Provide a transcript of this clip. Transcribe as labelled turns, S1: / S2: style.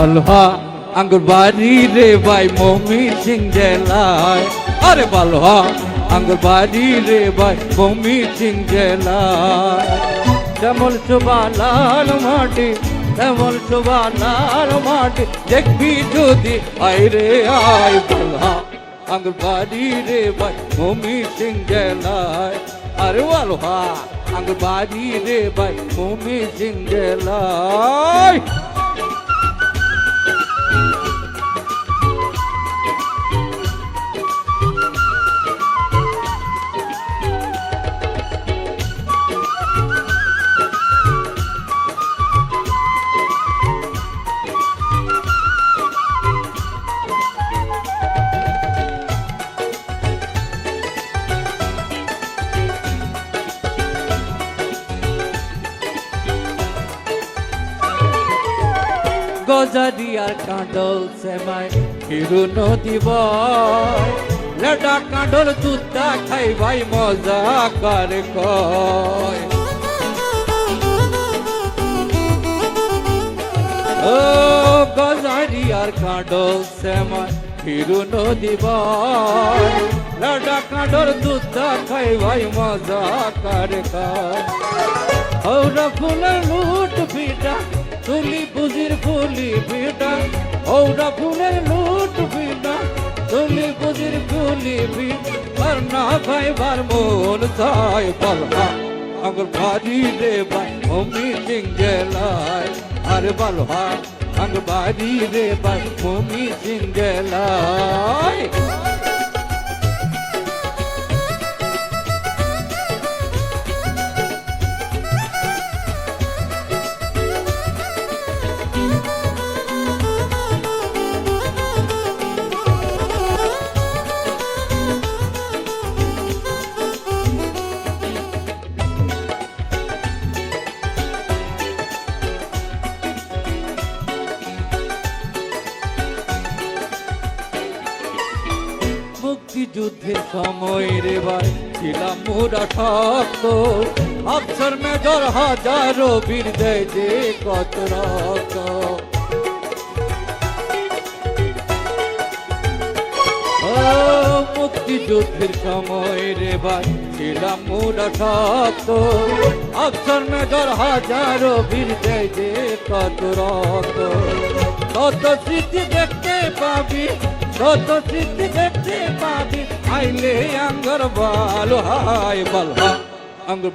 S1: বলহা আঙ্গুর বাড়ি রে ভাই, মমি সিং জেলায়। আরে বলহা আঙ্গুর বাড়ি রে ভাই, মমি সিং জেলায়। যেমন শোভালাল মাটি তেমন শোভালাল মাটি, দেখবি যদি আয় রে আয় বলহা আঙ্গুর বাড়ি রে ভাই, মমি সিং জেলায়। আরে বলহা আঙ্গুর বাড়ি রে ভাই, মমি সিং জেলায়। গজারিয়ার কাঁডল সেমাই হিরু নদী বয়। লেডা কাঁডল দুধটা খাই ভাই মজা কার কয়। ও গজারিয়ার কাঁডল সেমাই হিরু নদী বয়। লেডা কাঁডল দুধটা খাই ভাই মজা কার কয়। লুট পিটা তুলি বুঝির ফুলি পিটা ওরা ফুলের লুট পিটা তুলি বুঝির ফুলি পিটা আর না খাইবার মন চাই বলহা আঙ্গুর বাড়ি রে ভাই মমি সিং গেলায় আরে বলহা আঙ্গুর বাড়ি রে ভাই মমি সিং মুক্তিযুদ্ধের সময় রে ভাই ছিলাম মোরা শক্ত। অফসর মেজর হাজারো বীর দেয় যে কত রক্ত। মুক্তিযুদ্ধের সময় রে ভাই ছিলাম মোরা শক্ত। অফসর মেজর হাজারো বীর দেয় যে কত রক্ত। কত স্মৃতি দেখতে পাবি, কত স্মৃতি দেখতে আইলে আঙ্গর ভালো হাই বলহা আঙ্গুর